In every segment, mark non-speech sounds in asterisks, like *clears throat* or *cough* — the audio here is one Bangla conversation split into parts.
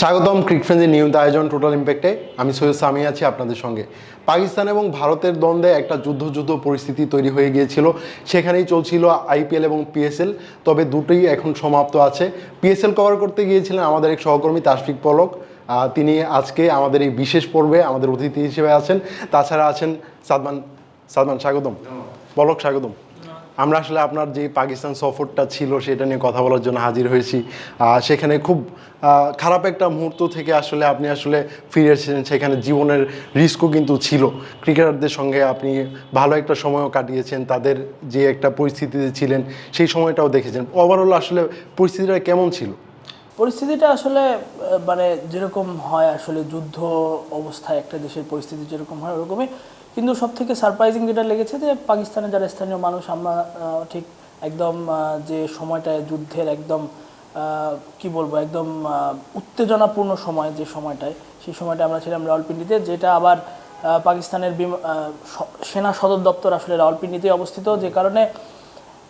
স্বাগতম ক্রিকফ্রেন্সের নিয়মিত আয়োজন টোটাল ইম্প্যাক্টে আমি সৈয়দ সামি আছি আপনাদের সঙ্গে। পাকিস্তান এবং ভারতের দ্বন্দ্বে একটা যুদ্ধ যুদ্ধ পরিস্থিতি তৈরি হয়ে গিয়েছিল। সেখানেই চলছিল আইপিএল এবং পিএসএল। তবে দুটোই এখন সমাপ্ত আছে। পিএসএল কভার করতে গিয়েছিলেন আমাদের এক সহকর্মী তাশফিক পলক। তিনি আজকে আমাদের এই বিশেষ পর্বে আমাদের অতিথি হিসেবে আছেন। তাছাড়া আছেন সাদমান সাদমান স্বাগতম। পলক স্বাগতম। আমরা আসলে আপনার যে পাকিস্তান সফরটা ছিল সেটা নিয়ে কথা বলার জন্য হাজির হয়েছি। সেখানে খুব খারাপ একটা মুহূর্ত থেকে আসলে আপনি আসলে ফিরে এসেছেন। সেখানে জীবনের রিস্কও কিন্তু ছিল। ক্রিকেটারদের সঙ্গে আপনি ভালো একটা সময়ও কাটিয়েছেন। তাদের যে একটা পরিস্থিতিতে ছিলেন, সেই সময়টাও দেখেছেন। ওভারঅল আসলে পরিস্থিতিটা কেমন ছিল? পরিস্থিতিটা আসলে মানে যেরকম হয় আসলে, যুদ্ধ অবস্থায় একটা দেশের পরিস্থিতি যেরকম হয় ওরকমই। কিন্তু সব থেকে সারপ্রাইজিং যেটা লেগেছে যে পাকিস্তানের যারা স্থানীয় মানুষ আমরা ঠিক একদম যে সময়টায় যুদ্ধের একদম কি বলব একদম উত্তেজনাপূর্ণ সময় যে সময়টায় সেই সময়টা আমরা ছিলাম রাওয়ালপিন্ডিতে যেটা আবার পাকিস্তানের বিম- সেনা সদর দপ্তর আসলে রাওয়ালপিন্ডিতে অবস্থিত যে কারণে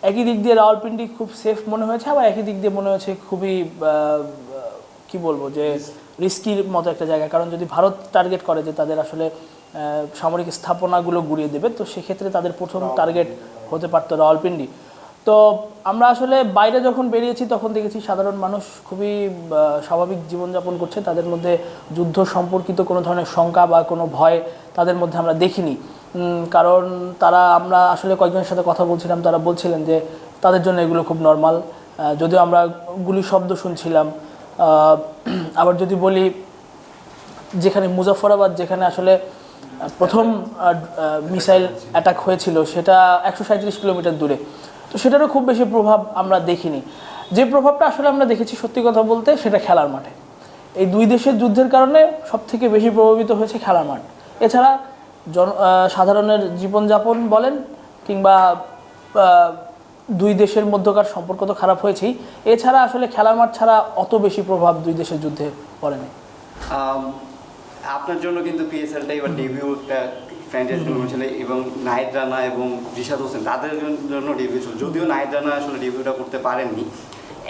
একই দিক দিয়ে রাওয়ালপিন্ডি খুব সেফ মনে হয়েছে আবার একই দিক দিয়ে মনে হয়েছে খুবই কি বলব যে রিস্কির মতো একটা জায়গা। কারণ যদি ভারত টার্গেট করে যে তাদের আসলে সামরিক স্থাপনাগুলো গুড়িয়ে দেবে। তো সেক্ষেত্রে তাদের প্রথম টার্গেট হতে পারতো রাওয়ালপিন্ডি। তো আমরা আসলে বাইরে যখন বেরিয়েছি তখন দেখেছি সাধারণ মানুষ খুবই স্বাভাবিক জীবনযাপন করছে। তাদের মধ্যে যুদ্ধ সম্পর্কিত কোনো ধরনের শঙ্কা বা কোনো ভয় তাদের মধ্যে আমরা দেখিনি। কারণ তারা আমরা আসলে কয়েকজনের সাথে কথা বলছিলাম তারা বলছিলেন যে তাদের জন্য এগুলো খুব নর্মাল যদিও আমরা গুলি শব্দ শুনছিলাম। *clears throat* আবার যদি বলি যেখানে মুজাফরাবাদ যেখানে আসলে প্রথম মিসাইল অ্যাটাক হয়েছিল সেটা একশো কিলোমিটার দূরে। তো সেটারও খুব বেশি প্রভাব আমরা দেখিনি। যে প্রভাবটা আসলে আমরা দেখেছি সত্যি কথা বলতে সেটা খেলার মাঠে। এই দুই দেশের যুদ্ধের কারণে সব থেকে বেশি প্রভাবিত হয়েছে খেলার মাঠ। এছাড়া জন সাধারণের জীবনযাপন বলেন কিংবা দুই দেশের মধ্যকার সম্পর্ক তো খারাপ হয়েছেই। এছাড়া আসলে খেলার মাঠ ছাড়া অত বেশি প্রভাব দুই দেশের যুদ্ধে পড়েনি। আপনার জন্য কিন্তু পিএসএলটা এবার ডেবিউ একটা ফ্র্যাঞ্চাইজ ছিল এবং নাহিদ রানা এবং রিশাদ হোসেন তাদের জন্য ডেবিউ ছিল। যদিও নাহিদ রানা আসলে ডেবিউটা করতে পারেননি।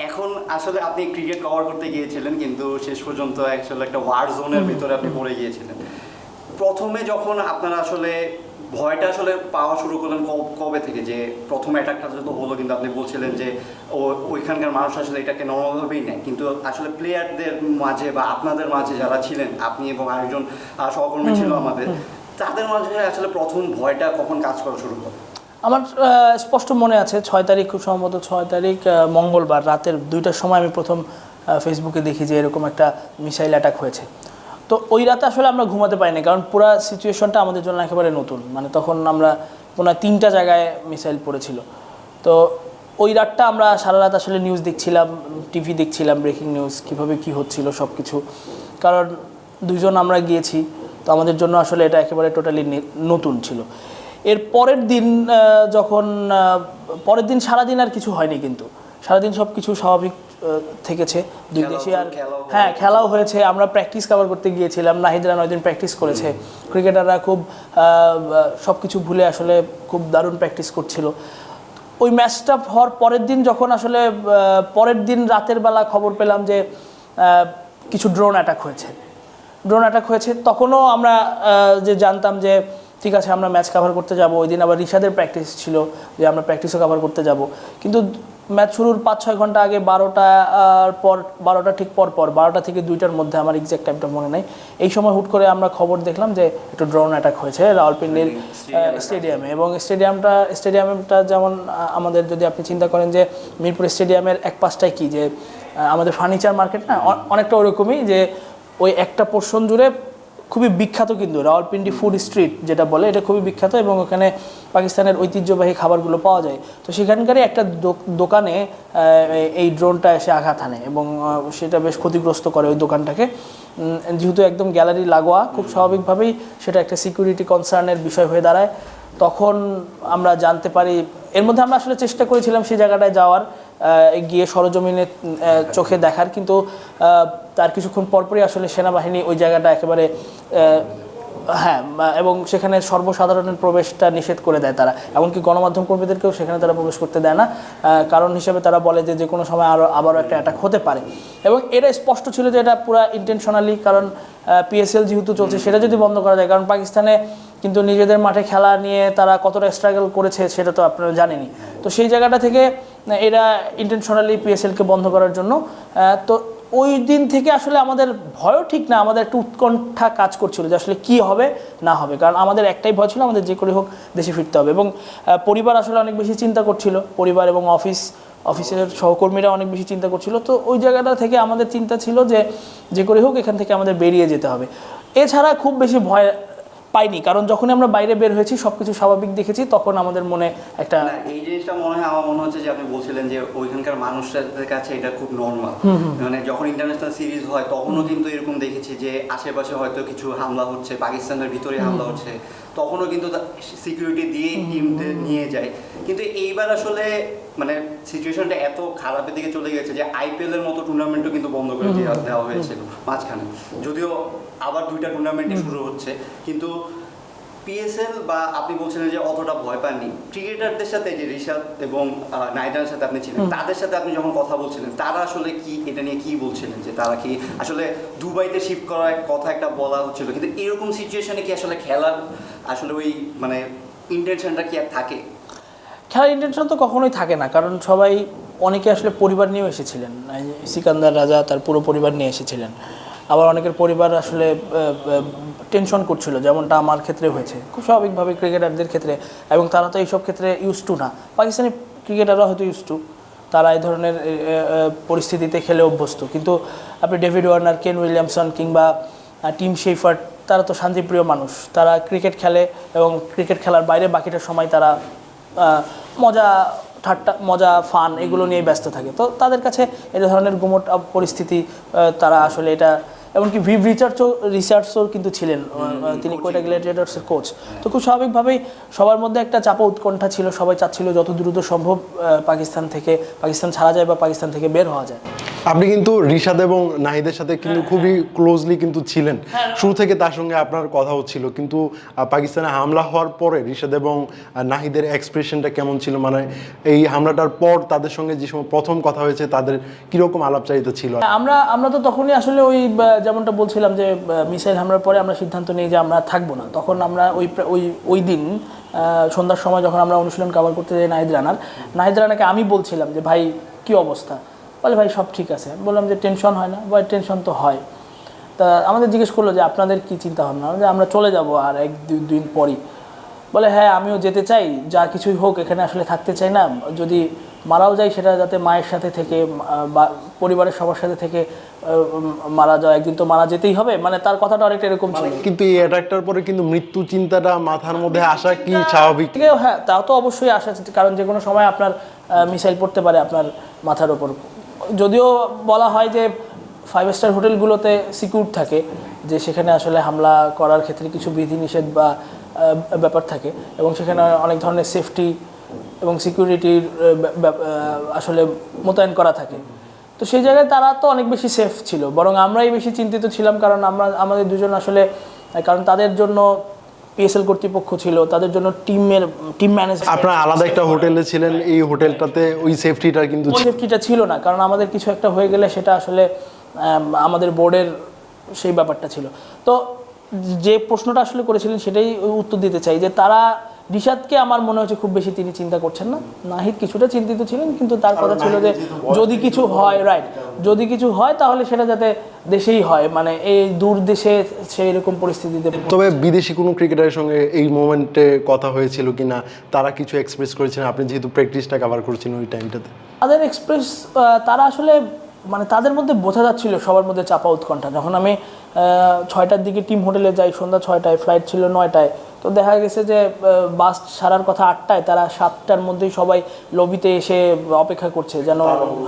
এখন আসলে আপনি ক্রিকেট কভার করতে গিয়েছিলেন কিন্তু শেষ পর্যন্ত আসলে একটা ওয়ার জোনের ভিতরে আপনি পড়ে গিয়েছিলেন। প্রথমে যখন আপনারা আসলে ভয়টা আসলে পাওয়া শুরু করলেন কবে থেকে? যে প্রথম অ্যাটাকটা তো হলো কিন্তু আপনি বলছিলেন যে ও ওইখানকার মানুষ আসলে এটাকে নর্মালভাবেই নেয়। কিন্তু আসলে প্লেয়ারদের মাঝে বা আপনাদের মাঝে যারা ছিলেন আপনি এবং আরেকজন সহকর্মী ছিল আমাদের তাদের মাঝে আসলে প্রথম ভয়টা কখন কাজ করা শুরু করে? আমার স্পষ্ট মনে আছে ছয় তারিখ খুব সম্ভবত ছয় তারিখ মঙ্গলবার রাতের দুইটার সময় আমি প্রথম ফেসবুকে দেখি যে এরকম একটা মিসাইল অ্যাটাক হয়েছে। তো ওই রাতে আসলে আমরা ঘুমাতে পারিনি, কারণ পুরো সিচুয়েশনটা আমাদের জন্য একেবারে নতুন। মানে তখন আমরা হয় তিনটা জায়গায় মিসাইল পড়েছিল। তো ওই রাতটা আমরা সারা রাত আসলে নিউজ দেখছিলাম টিভি দেখছিলাম ব্রেকিং নিউজ কীভাবে কি হচ্ছিল সব কিছু কারণ দুজন আমরা গিয়েছি, তো আমাদের জন্য আসলে এটা একেবারে টোটালি নতুন ছিল। এর পরের দিন যখন পরের দিন সারাদিন আর কিছু হয়নি কিন্তু। সারাদিন সব কিছু স্বাভাবিক থেকেছে। দুই দেশে আর হ্যাঁ খেলাও হয়েছে। আমরা প্র্যাকটিস কভার করতে গিয়েছিলাম। নাহিদরা নয় দিন প্র্যাকটিস করেছে। ক্রিকেটাররা খুব সব কিছু ভুলে আসলে খুব দারুণ প্র্যাকটিস করছিল। ওই ম্যাচটা হওয়ার পরের দিন যখন আসলে পরের দিন রাতের বেলা খবর পেলাম যে কিছু ড্রোন অ্যাটাক হয়েছে। ড্রোন অ্যাটাক হয়েছে। তখনও আমরা যে জানতাম যে ঠিক আছে আমরা ম্যাচ কভার করতে যাব। ওই দিন আবার রিশাদের প্র্যাকটিস ছিল যে আমরা প্র্যাকটিসও কভার করতে যাব। কিন্তু ম্যাচ শুরুর পাঁচ ছয় ঘণ্টা আগে বারোটা পর বারোটা ঠিক পর পর বারোটা থেকে দুইটার মধ্যে আমার এক্সাক্ট টাইমটা মনে নেই। এই সময় হুট করে আমরা খবর দেখলাম যে একটু ড্রোন অ্যাটাক হয়েছে রাওয়ালপিন্ডির স্টেডিয়ামে এবং স্টেডিয়ামটা স্টেডিয়ামটা যেমন আমাদের যদি আপনি চিন্তা করেন যে মিরপুর স্টেডিয়ামের এক পাশটায় কি? যে আমাদের ফার্নিচার মার্কেট না অনেকটা ওরকমই যে ওই একটা পোর্শন জুড়ে খুবই বিখ্যাত কিন্তু রাওয়ালপিন্ডি ফুড স্ট্রিট যেটা বলে, এটা খুবই বিখ্যাত এবং ওখানে পাকিস্তানের ঐতিহ্যবাহী খাবারগুলো পাওয়া যায়। তো সেখানকারই একটা দোকানে এই ড্রোনটা এসে আঘাত হানে এবং সেটা বেশ ক্ষতিগ্রস্ত করে ওই দোকানটাকে। যেহেতু একদম গ্যালারি লাগোয়া, খুব স্বাভাবিকভাবেই সেটা একটা সিকিউরিটি কনসার্নের বিষয় হয়ে দাঁড়ায়। তখন আমরা জানতে পারি, এর মধ্যে আমরা আসলে চেষ্টা করেছিলাম সেই জায়গাটায় যাওয়ার। গিয়ে সরজমিনে চোখে দেখার। কিন্তু তার কিছুক্ষণ পরপরই আসলে সেনাবাহিনী ওই জায়গাটা একেবারে হ্যাঁ এবং সেখানে সর্বসাধারণের প্রবেশটা নিষেধ করে দেয় তারা। এমনকি গণমাধ্যম কর্মীদেরকেও সেখানে তারা প্রবেশ করতে দেয় না। কারণ হিসেবে তারা বলে যে যে কোনো সময় আরও আবারও একটা অ্যাটাক হতে পারে। এবং এটা স্পষ্ট ছিল যে, এটা পুরো ইন্টেনশনালি কারণ পিএসএল যেহেতু চলছে, সেটা যদি বন্ধ করা যায়, কারণ পাকিস্তানে কিন্তু নিজেদের মাঠে খেলা নিয়ে তারা কতটা স্ট্রাগল করেছে, সেটা তো আপনারা জানেনই। তো সেই জায়গাটা থেকে এরা ইন্টেনশনালি পিএসএলকে বন্ধ করার জন্য। তো ওই দিন থেকে আসলে আমাদের ভয়ও ঠিক না, আমাদের একটু উৎকণ্ঠা কাজ করছিল যে আসলে কী হবে, না হবে। কারণ আমাদের একটাই ভয় ছিল আমাদের যে করে হোক দেশে ফিরতে হবে। এবং পরিবার আসলে অনেক বেশি চিন্তা করছিল। পরিবার এবং অফিস, অফিসের সহকর্মীরা অনেক বেশি চিন্তা করছিল। তো ওই জায়গাটা থেকে আমাদের চিন্তা ছিল যে যে করে হোক এখান থেকে আমাদের বেরিয়ে যেতে হবে। এছাড়া খুব বেশি ভয় পাইনি। কারণ যখন আমরা বাইরে বের হয়েছি সব কিছু স্বাভাবিক দেখেছি তখন আমাদের মনে একটা এই জিনিসটা মনে হয় আমার মনে হচ্ছে যে আপনি বলছিলেন যে ওইখানকার মানুষদের কাছে এটা খুব নর্মাল মানে যখন ইন্টারন্যাশনাল সিরিজ হয় তখনও কিন্তু এরকম দেখেছি যে আশেপাশে হয়তো কিছু হামলা হচ্ছে পাকিস্তানের ভিতরে হামলা হচ্ছে। তখনও কিন্তু সিকিউরিটি দিয়ে টিমদের নিয়ে যায়। কিন্তু এইবার আসলে মানে সিচুয়েশনটা এত খারাপের দিকে চলে গেছে যে আইপিএল এর মতো টুর্নামেন্টও কিন্তু বন্ধ করে দেওয়া দেওয়া হয়েছিল মাঝখানে। যদিও আবার দুইটা টুর্নামেন্টই শুরু হচ্ছে। কিন্তু পিএসএল বা আপনি বলছিলেন যে অতটা ভয় পাননি ক্রিকেটারদের সাথে যে ঋষাদ এবং আহ, নাইডার সাথে আপনি ছিলেন তাদের সাথে আপনি যখন কথা বলছিলেন তারা আসলে কি এটা নিয়ে কি বলছিলেন? যে তারা কি আসলে দুবাইতে শিফট করার কথা একটা বলা হচ্ছিল কিন্তু এরকম সিচুয়েশনে কি আসলে খেলার আসলে ওই মানে ইন্টেনশনটা কি আর থাকে? খেলার ইন্টেনশন তো কখনোই থাকে না কারণ সবাই অনেকে আসলে পরিবার নিয়েও এসেছিলেন। সিকান্দার রাজা তার পুরো পরিবার নিয়ে এসেছিলেন। আবার অনেকের পরিবার আসলে টেনশন করছিল যেমনটা আমার ক্ষেত্রে হয়েছে। খুব স্বাভাবিকভাবে ক্রিকেটারদের ক্ষেত্রে এবং তারা তো এইসব ক্ষেত্রে ইউজ টু না। পাকিস্তানি ক্রিকেটাররা হয়তো ইউজ টু তারা এই ধরনের এ, এ, এ, পরিস্থিতিতে খেলে অভ্যস্ত। কিন্তু আপনি ডেভিড ওয়ার্নার কেন উইলিয়ামসন কিংবা টিম শেফার্ট তারা তো শান্তিপ্রিয় মানুষ। তারা ক্রিকেট খেলে এবং ক্রিকেট খেলার বাইরে বাকিটা সময় তারা মজা ঠাট্টা মজা ফান এগুলো নিয়ে ব্যস্ত থাকে। তো তাদের কাছে এই ধরনের গুমট পরিস্থিতি তারা আসলে এটা এমনকি ভিভ রিচার্ডসও রিসার্চও কিন্তু ছিলেন তিনি কোয়েটা গ্ল্যাডিয়েটার্সের কোচ তো খুব স্বাভাবিকভাবেই সবার মধ্যে একটা চাপা উৎকণ্ঠা ছিল সবাই চাচ্ছিল যত দ্রুত সম্ভব পাকিস্তান থেকে পাকিস্তান ছাড়া যায় বা পাকিস্তান থেকে বের হওয়া যায়। আপনি কিন্তু রিশাদ এবং নাহিদের সাথে কিন্তু খুবই ক্লোজলি কিন্তু ছিলেন। শুরু থেকে তার সঙ্গে আপনার কথা হচ্ছিল কিন্তু পাকিস্তানে হামলা হওয়ার পরে রিশাদ এবং নাহিদের এক্সপ্রেশনটা কেমন ছিল? মানে এই হামলাটার পর তাদের সঙ্গে যে সময় প্রথম কথা হয়েছে তাদের কীরকম আলাপচারিতা ছিল? আমরা আমরা তো তখনই আসলে ওই যেমনটা বলছিলাম যে মিসাইল হামলার পরে আমরা সিদ্ধান্ত নিই যে আমরা থাকব না। তখন আমরা ওই ওই ওই দিন সন্ধ্যার সময় যখন আমরা অনুশীলন কভার করতে যাই নাহিদ রানার, নাহিদ রানাকে আমি বলছিলাম যে, ভাই, কি অবস্থা? বলে, ভাই, সব ঠিক আছে। বললাম যে, টেনশন হয় না। ভাই, টেনশন তো হয়। তা আমাদের জিজ্ঞেস করল যে, আপনাদের কি চিন্তা ভাবনা যে আমরা চলে যাব আর এক দুই দিন পরই। বলে হ্যাঁ আমিও যেতে চাই। যা কিছুই হোক, এখানে আসলে থাকতে চাই না। যদি মারাও যায় সেটা যাতে মায়ের সাথে থেকে বা পরিবারের সবার সাথে থেকে মারা যায়। একদিন তো মারা যেতেই হবে। মানে তার কথাটা অনেকটা এরকম ছিল। কিন্তু এই অ্যাটাকটার পরে কিন্তু মৃত্যু চিন্তাটা মাথার মধ্যে আসা কি স্বাভাবিক? হ্যাঁ তা তো অবশ্যই আসা কারণ যে কোনো সময় আপনার মিসাইল পড়তে পারে আপনার মাথার ওপর। যদিও বলা হয় যে ফাইভ স্টার হোটেলগুলোতে সিকিউর থাকে যে সেখানে আসলে হামলা করার ক্ষেত্রে কিছু বিধিনিষেধ বা ব্যাপার থাকে এবং সেখানে অনেক ধরনের সেফটি এবং সিকিউরিটির আসলে মোতায়েন করা থাকে। তো সেই জায়গায় তারা তো অনেক বেশি সেফ ছিল। বরং আমরাই বেশি চিন্তিত ছিলাম কারণ আমরা আমাদের দুজন আসলে কারণ তাদের জন্য পিএসএল কর্তৃপক্ষ ছিল তাদের জন্য টিমের টিম ম্যানেজার আপনারা আলাদা একটা হোটেলে ছিলেন এই হোটেলটাতে ওই সেফটিটা কিন্তু সেফটিটা ছিল। না কারণ আমাদের কিছু একটা হয়ে গেলে সেটা আসলে আমাদের বোর্ডের সেই ব্যাপারটা ছিল। তো যে প্রশ্নটা আসলে করেছিলেন সেটাই উত্তর দিতে চাই যে তারা রিশাদকে আমার মনে হচ্ছে খুব বেশি তিনি চিন্তা করছেন না। নাহিদ কিছুটা চিন্তিত ছিলেন কিন্তু তার কথা ছিল যে যদি কিছু হয় রাইট যদি কিছু হয় তাহলে সেটা যাতে দেশেই হয় মানে এই দূর দেশে সেই রকম পরিস্থিতিতে তবে বিদেশি কোনো ক্রিকেটারের সঙ্গে এই মোমেন্টে কথা হয়েছিল কিনা তারা কিছু এক্সপ্রেস করেছেন? আপনি যেহেতু প্র্যাকটিসটা কভার করছিলেন ওই টাইমটাতে তাদের এক্সপ্রেস তারা আসলে মানে তাদের মধ্যে বোঝা যাচ্ছিল সবার মধ্যে চাপা উৎকণ্ঠা। যখন আমি আহ, ছয়টার দিকে টিম হোটেলে যাই সন্ধ্যা ছয়টায় ফ্লাইট ছিল নয়টায় তো দেখা গেছে যে বাস ছাড়ার কথা আটটায় তারা সাতটার মধ্যেই সবাই লবিতে এসে অপেক্ষা করছে যেন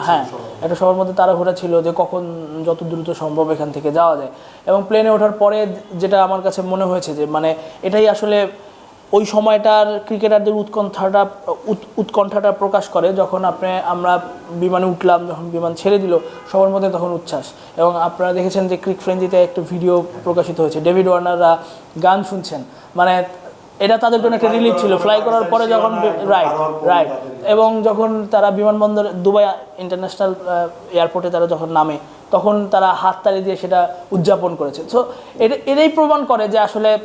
হ্যাঁ একটা সবার মধ্যে তারা ঘোরা ছিল যে কখন যত দ্রুত সম্ভব এখান থেকে যাওয়া যায়। এবং প্লেনে ওঠার পরে যেটা আমার কাছে মনে হয়েছে যে মানে এটাই আসলে ওই সময়টার ক্রিকেটারদের উৎকণ্ঠাটা, উৎ- উৎকণ্ঠাটা প্রকাশ করে যখন আপনি, আমরা বিমানে উঠলাম, যখন বিমান ছেড়ে দিল, সবার মধ্যে তখন উচ্ছ্বাস। এবং আপনারা দেখেছেন যে ক্রিক ফ্রেঞ্জিতে একটা ভিডিও প্রকাশিত হয়েছে। ডেভিড ওয়ার্নাররা গান শুনছেন। মানে এটা তাদের জন্য একটা রিলিফ ছিল। ফ্লাই করার পরে যখন রাইট রাইট এবং যখন তারা বিমানবন্দর, দুবাই ইন্টারন্যাশনাল এয়ারপোর্টে তারা যখন নামে, তখন তারা হাততালি দিয়ে সেটা উদযাপন করেছে। সো এটা এটাই প্রমাণ করে যে আসলে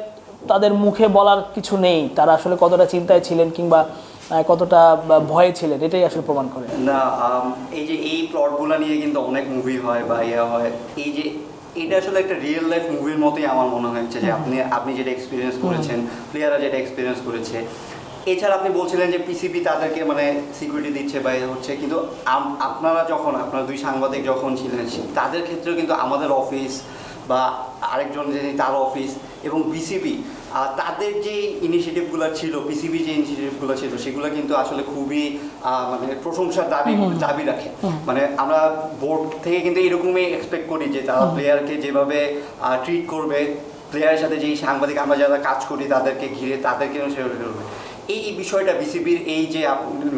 তাদের মুখে বলার কিছু নেই। তারা আসলে কতটা চিন্তায় ছিলেন কিংবা কতটা ভয়ে ছিলেন এটাই আসলে প্রমাণ করে। না এই যে এই প্লটগুলো নিয়ে কিন্তু অনেক মুভি হয় বা ইয়ে হয়। এই যে এটা আসলে একটা রিয়েল লাইফ মুভির মতোই আমার মনে হয়েছে যে আপনি আপনি যেটা এক্সপিরিয়েন্স করেছেন প্লেয়াররা যেটা এক্সপিরিয়েন্স করেছে। এছাড়া আপনি বলছিলেন যে পিসিবি তাদেরকে মানে সিকিউরিটি দিচ্ছে বা এ হচ্ছে কিন্তু আপনারা যখন আপনারা দুই সাংবাদিক যখন ছিলেন তাদের ক্ষেত্রেও কিন্তু আমাদের অফিস বা আরেকজন যিনি তার অফিস এবং বিসিবি তাদের যে ইনিশিয়েটিভগুলো ছিল পিসিবি যে ইনিশিয়েটিভগুলো ছিল সেগুলো কিন্তু আসলে খুবই মানে প্রশংসার দাবি দাবি রাখে। মানে আমরা বোর্ড থেকে কিন্তু এরকমই এক্সপেক্ট করি যে তারা প্লেয়ারকে যেভাবে ট্রিট করবে প্লেয়ারের সাথে যেই সাংবাদিক আমরা যারা কাজ করি তাদেরকে ঘিরে তাদেরকে সেভাবে করবে। এই বিষয়টা বিসিবির এই যে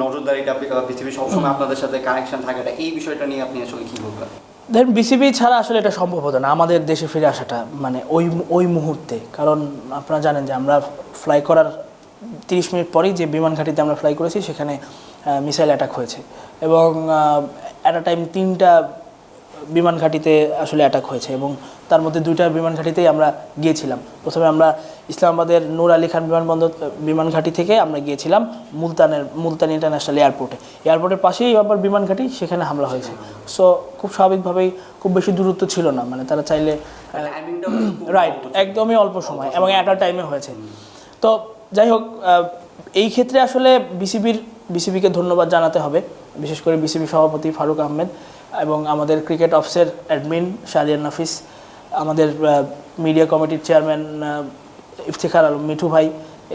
নজরদারিটা বিসিবি সবসময় আপনাদের সাথে কানেকশন থাকাটা এই বিষয়টা নিয়ে আপনি আসলে কি বলবেন? ধরেন বিসিবি ছাড়া আসলে এটা সম্ভব হতো না। আমাদের দেশে ফিরে আসাটা মানে ওই ওই মুহূর্তে। কারণ আপনারা জানেন যে আমরা ফ্লাই করার তিরিশ মিনিট পরেই যে বিমান ঘাটিতে আমরা ফ্লাই করেছি, সেখানে মিসাইল অ্যাটাক হয়েছে। এবং অ্যাট আ টাইম তিনটা বিমান ঘাঁটিতে আসলে অ্যাটাক হয়েছে এবং তার মধ্যে দুইটা বিমান ঘাঁটিতেই আমরা গিয়েছিলাম। প্রথমে আমরা ইসলামাবাদের নূর আলী খান বিমানবন্দর বিমান ঘাঁটি থেকে আমরা গিয়েছিলাম মুলতানের মুলতান ইন্টারন্যাশনাল এয়ারপোর্টে এয়ারপোর্টের পাশেই আবার বিমান ঘাঁটি সেখানে হামলা হয়েছে। সো খুব স্বাভাবিকভাবেই খুব বেশি দূরত্ব ছিল না মানে তারা চাইলে রাইট একদমই অল্প সময় এবং একটা টাইমে হয়েছে। তো যাই হোক এই ক্ষেত্রে আসলে বিসিবির বিসিবিকে ধন্যবাদ জানাতে হবে। বিশেষ করে বিসিবি সভাপতি ফারুক আহমেদ। এবং আমাদের ক্রিকেট অফিসের অ্যাডমিন শাহরিয়ার নাফিস, আমাদের মিডিয়া কমিটির চেয়ারম্যান ইফতিখার আলম মিঠু ভাই,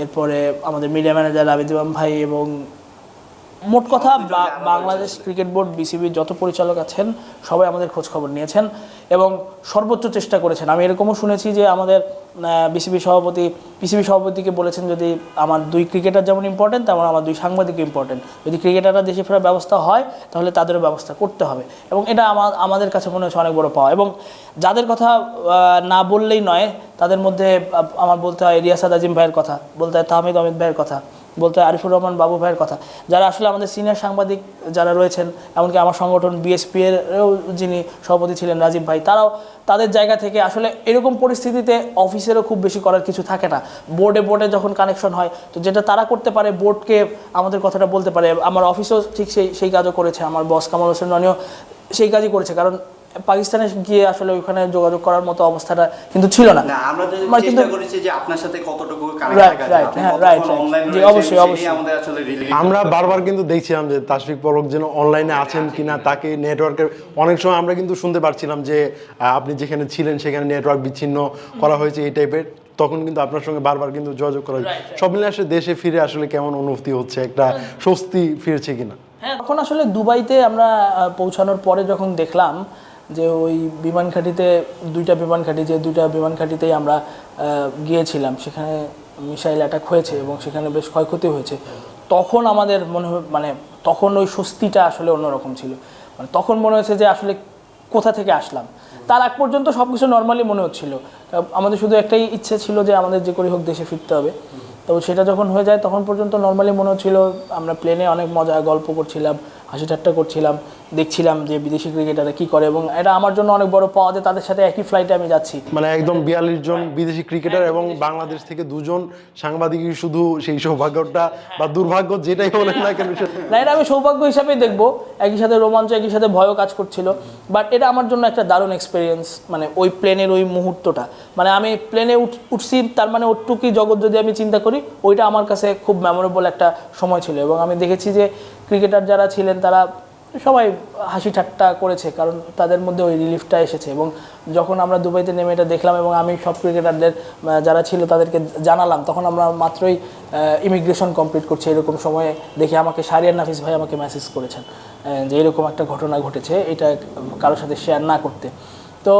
এরপরে আমাদের মিডিয়া ম্যানেজার আবিদ ইমাম ভাই এবং মোট কথা বাংলাদেশ ক্রিকেট বোর্ড বিসিবির যত পরিচালক আছেন, সবাই আমাদের খোঁজ খবর নিয়েছেন এবং সর্বোচ্চ চেষ্টা করেছেন। আমি এরকমও শুনেছি যে আমাদের বিসিবি সভাপতি, বিসিবি সভাপতিকে বলেছেন যদি আমার দুই ক্রিকেটার যেমন ইম্পর্টেন্ট তেমন আমার দুই সাংবাদিক ইম্পর্টেন্ট যদি ক্রিকেটাররা দেশে ফেরার ব্যবস্থা হয়, তাহলে তাদেরও ব্যবস্থা করতে হবে। এবং এটা আমার আমাদের কাছে মনে হচ্ছে অনেক বড় পাওয়া। এবং যাদের কথা না বললেই নয়, তাদের মধ্যে আমার বলতে হয় রিয়াসাদ আজিম ভাইয়ের কথা, বলতে হয় তাহমিদ অমিত ভাইয়ের কথা। বলতে আরিফুর রহমান বাবু ভাইয়ের কথা। যারা আসলে আমাদের সিনিয়র সাংবাদিক যারা রয়েছেন, এমনকি আমার সংগঠন বিএসপি এরও যিনি সভাপতি ছিলেন রাজীব ভাই, তারাও তাদের জায়গা থেকে আসলে এরকম পরিস্থিতিতে অফিসেরও খুব বেশি করার কিছু থাকে না। বোর্ডে বোর্ডে যখন কানেকশন হয়, তো যেটা তারা করতে পারে, বোর্ডকে আমাদের কথাটা বলতে পারে। আমার অফিসও ঠিক সেই সেই কাজও করেছে, আমার বস কামাল হোসেন রনিও সেই কাজই করেছে। কারণ পাকিস্তানে গিয়ে আসলে ওইখানে যোগাযোগ করার মতো অবস্থাটা কিন্তু ছিল না। না আমরা কিন্তু- চেষ্টা করেছি যে আপনার সাথে কতটুকু হ্যাঁ, অবশ্যই, অবশ্যই। আমাদের আসলে আমরা বারবার কিন্তু দেখছিলাম যে তাশফিক পলক যেন অনলাইনে আছেন কিনা তাকে নেটওয়ার্কের অনেক সময় আমরা কিন্তু শুনতে পারছিলাম যে আপনি যেখানে ছিলেন সেখানে নেটওয়ার্ক বিচ্ছিন্ন করা হয়েছে এই টাইপের তখন কিন্তু আপনার সঙ্গে বারবার কিন্তু যোগাযোগ করা হয়েছে. সব মিলে আসলে দেশে ফিরে আসলে কেমন অনুভূতি হচ্ছে? একটা স্বস্তি ফিরছে কিনা? হ্যাঁ তখন আসলে দুবাইতে আমরা পৌঁছানোর পরে যখন দেখলাম যে ওই বিমান ঘাঁটিতে দুইটা বিমান ঘাঁটি যে দুইটা বিমান ঘাঁটিতেই আমরা গিয়েছিলাম। সেখানে মিসাইল অ্যাটাক হয়েছে এবং সেখানে বেশ ক্ষয়ক্ষতি হয়েছে। তখন আমাদের মনে মানে তখন ওই স্বস্তিটা আসলে অন্যরকম ছিল। মানে তখন মনে হয়েছে যে আসলে কোথা থেকে আসলাম? তার আগ পর্যন্ত সব কিছু নর্মালি মনে হচ্ছিল। আমাদের শুধু একটাই ইচ্ছে ছিল যে আমাদের যে করে হোক দেশে ফিরতে হবে। তো সেটা যখন হয়ে যায়, তখন পর্যন্ত নর্মালি মনে হচ্ছিল, আমরা প্লেনে অনেক মজা, গল্প করছিলাম, হাসি ঠাট্টা করছিলাম। দেখছিলাম যে বিদেশি ক্রিকেটাররা কী করে এবং এটা আমার জন্য অনেক বড় পাওয়া যে তাদের সাথে একই ফ্লাইটে আমি যাচ্ছি। মানে একদম বিয়াল্লিশ জন বিদেশি ক্রিকেটার এবং বাংলাদেশ থেকে দুজন সাংবাদিকই শুধু সেই সৌভাগ্যটা বা দুর্ভাগ্য যেটাই বলেন না কেন না এটা আমি সৌভাগ্য হিসাবেই দেখব। একই সাথে রোমাঞ্চ একই সাথে ভয়ও কাজ করছিল। বাট এটা আমার জন্য একটা দারুণ এক্সপিরিয়েন্স মানে ওই প্লেনের ওই মুহূর্তটা। মানে আমি প্লেনে উঠছি তার মানে ওটুকুই জগৎ যদি আমি চিন্তা করি ওইটা আমার কাছে খুব মেমোরেবল একটা সময় ছিল। এবং আমি দেখেছি যে ক্রিকেটার যারা ছিলেন তারা সবাই হাসি ঠাট্টা করেছে, কারণ তাদের মধ্যে ওই রিলিফটা এসেছে। এবং যখন আমরা দুবাইতে নেমে এটা দেখলাম এবং আমি সব ক্রিকেটারদের যারা ছিল তাদেরকে জানালাম, তখন আমরা মাত্রই ইমিগ্রেশন কমপ্লিট করছি এরকম সময়ে। দেখে আমাকে সারিয়ার নাফিস ভাই আমাকে মেসেজ করেছেন যে এরকম একটা ঘটনা ঘটেছে, এটা কারোর সাথে শেয়ার না করতে। তো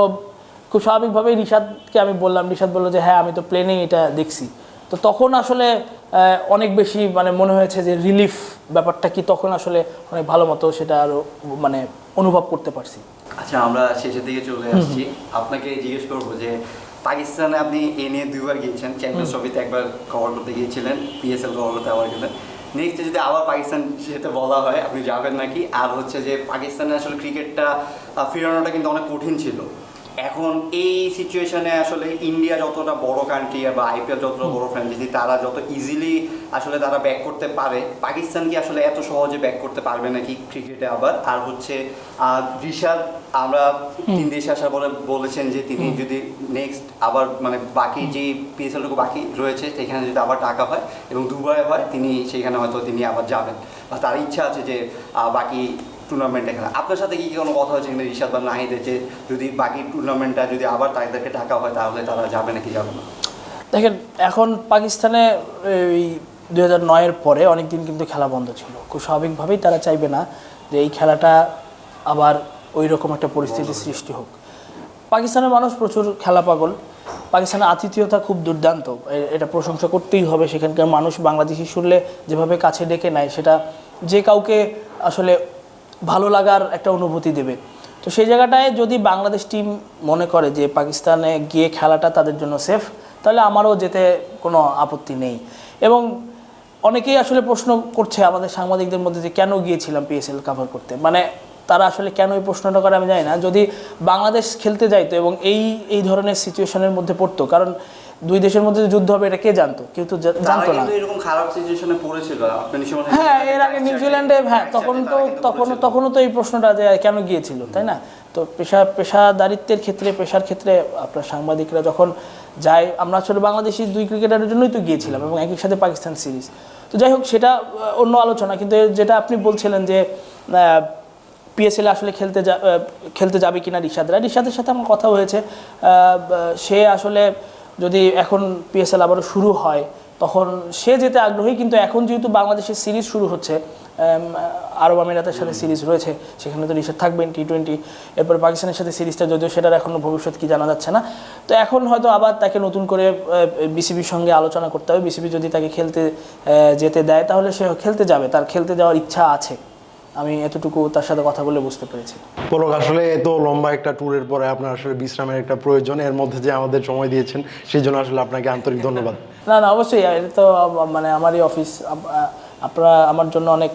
খুব স্বাভাবিকভাবেই রিশাদকে আমি বললাম, রিশাদ বলল যে হ্যাঁ আমি তো প্লেনেই এটা দেখছি। তো তখন আসলে অনেক বেশি মানে মনে হয়েছে যে রিলিফ ব্যাপারটা কি তখন আসলে অনেক ভালো মতো সেটা আরও মানে অনুভব করতে পারছি। আচ্ছা আমরা শেষের দিকে চলে আসছি। আপনাকে জিজ্ঞেস করব যে পাকিস্তানে আপনি এ নিয়ে দুইবার গিয়েছেন চ্যাম্পিয়ন্স ট্রফিতে একবার কভার করতে গিয়েছিলেন পিএসএল কভার করতে আবার গেলেন। নেক্সট যদি আবার পাকিস্তান সেটা বলা হয় আপনি যাবেন নাকি? আর হচ্ছে যে পাকিস্তানে আসলে ক্রিকেটটা ফেরানোটা কিন্তু অনেক কঠিন ছিল। এখন এই সিচুয়েশনে আসলে ইন্ডিয়া যতটা বড় কান্ট্রি বা আইপিএল যতটা বড় ফ্র্যাঞ্চাইজি তারা যত ইজিলি আসলে তারা ব্যাক করতে পারে। পাকিস্তান কি আসলে এত সহজে ব্যাক করতে পারবে নাকি ক্রিকেটে আবার? আর হচ্ছে রিশাদ আমরা তিন দেশে আসার পরে বলেছেন যে তিনি যদি নেক্সট আবার মানে বাকি যে পিএসএলটুকু বাকি রয়েছে সেখানে যদি আবার টাকা হয় এবং দুবাই হয় তিনি সেখানে হয়তো তিনি আবার যাবেন। বা তার ইচ্ছা আছে যে বাকি টুর্নামেন্টে খেলা। আপনার সাথে কি কোনো কথা হয়েছে কিনা? রিশাদ বা নাহিদের যে যদি বাকি টুর্নামেন্টটা যদি আবার তাদেরকে ঢাকা হয় তাহলে তারা যাবে নাকি যাবে না? দেখেন এখন পাকিস্তানে এই দু হাজার নয়ের পরে অনেকদিন কিন্তু খেলা বন্ধ ছিল। খুব স্বাভাবিকভাবেই তারা চাইবে না যে এই খেলাটা আবার ওই রকম একটা পরিস্থিতি সৃষ্টি হোক। পাকিস্তানের মানুষ প্রচুর খেলা পাগল। পাকিস্তানের আতিথেয়তা খুব দুর্দান্ত। এটা প্রশংসা করতেই হবে। সেখানকার মানুষ বাংলাদেশি শুনলে যেভাবে কাছে ডেকে নেয় সেটা যে কাউকে আসলে ভালো লাগার একটা অনুভূতি দেবে। তো সেই জায়গাটায় যদি বাংলাদেশ টিম মনে করে যে পাকিস্তানে গিয়ে খেলাটা তাদের জন্য সেফ তাহলে আমারও যেতে কোনো আপত্তি নেই। এবং অনেকেই আসলে প্রশ্ন করছে আমাদের সাংবাদিকদের মধ্যে যে কেন গিয়েছিলাম পিএসএল কাভার করতে? মানে তারা আসলে কেন এই প্রশ্নটা করে আমি জানি না। যদি বাংলাদেশ খেলতে যাইতো এবং এই এই ধরনের সিচুয়েশনের মধ্যে পড়তো, কারণ দুই দেশের মধ্যে যুদ্ধ হবে এটা কে জানতো? কেউ তো জানতো না। এরকম খারাপ সিচুয়েশনে পড়েছিল। হয় এর আগে নিউজিল্যান্ডে হ্যাঁ তখন তো তখন তখনও তো এই প্রশ্নটা যে কেন গিয়েছিল তাই না? তো পেশা পেশাদারিত্বের ক্ষেত্রে পেশার ক্ষেত্রে আপনার সাংবাদিকরা যখন যায় আমরা আসলে বাংলাদেশি দুই ক্রিকেটারের জন্যই তো গিয়েছিলাম এবং একই সাথে পাকিস্তান সিরিজ। তো যাই হোক সেটা অন্য আলোচনা। কিন্তু যেটা আপনি বলছিলেন যে পিএসএল আসলে খেলতে যা খেলতে যাবে কিনা রিশাদরা রিশাদের সাথে আমার কথা হয়েছে। আহ, সে আসলে যদি এখন পিএসএল আবারও শুরু হয় তখন সে যেতে আগ্রহী কিন্তু এখন যেহেতু বাংলাদেশের সিরিজ শুরু হচ্ছে আরব আমিরাতের সাথে সিরিজ রয়েছে সেখানে তো রিশাদ থাকবেন টি টোয়েন্টি এরপর পাকিস্তানের সাথে সিরিজটা যদিও সেটার এখনও ভবিষ্যৎ কি জানা যাচ্ছে না। তো এখন হয়তো আবার তাকে নতুন করে বিসিবির সঙ্গে আলোচনা করতে হবে। বিসিবি যদি তাকে খেলতে যেতে দেয় তাহলে সে খেলতে যাবে তার খেলতে যাওয়ার ইচ্ছা আছে। আমি এতটুকু তার সাথে কথা বলে বুঝতে পেরেছি। পলক আসলে এত লম্বা একটা ট্যুরের পরে আপনার আসলে বিশ্রামের একটা প্রয়োজন এর মধ্যে যে আমাদের সময় দিয়েছেন সেই জন্য আসলে আপনাকে আন্তরিক ধন্যবাদ। না না অবশ্যই এটা তো মানে আমারই অফিস আপনারা আমার জন্য অনেক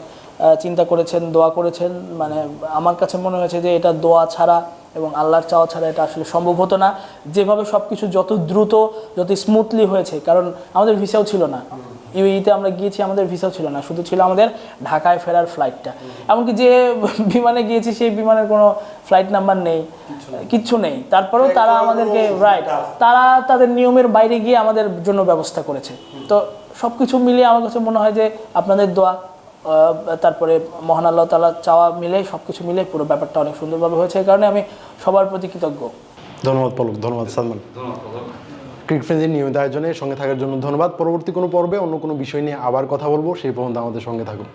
চিন্তা করেছেন দোয়া করেছেন মানে আমার কাছে মনে হয়েছে যে এটা দোয়া ছাড়া এবং আল্লাহর চাওয়া ছাড়া এটা আসলে সম্ভব হতো না। যেভাবে সব কিছু যত দ্রুত যত স্মুথলি হয়েছে কারণ আমাদের ভিসাও ছিল না। ইউইতে আমরা গিয়েছি আমাদের ভিসাও ছিল না। শুধু ছিল আমাদের ঢাকায় ফেরার ফ্লাইটটা এমনকি যে বিমানে গিয়েছি সেই বিমানের কোনো ফ্লাইট নাম্বার নেই। কিচ্ছু নেই। তারপরেও তারা আমাদেরকে রাইট তারা তাদের নিয়মের বাইরে গিয়ে আমাদের জন্য ব্যবস্থা করেছে। তো সব কিছু মিলিয়ে আমার কাছে মনে হয় যে আপনাদের দোয়া তারপরে মহান আল্লাহ তালা চাওয়া মিলে সব কিছু মিলে পুরো ব্যাপারটা অনেক সুন্দরভাবে হয়েছে। এই কারণে আমি সবার প্রতি কৃতজ্ঞ। ধন্যবাদ পলক। ধন্যবাদ সালমান। ক্রিকেট ফ্রেন্ডের নিয়মিত আয়োজনে সঙ্গে থাকার জন্য ধন্যবাদ। পরবর্তী কোনো পর্বে অন্য কোনো বিষয় নিয়ে আবার কথা বলব। সেই পর্যন্ত আমাদের সঙ্গে থাকুন।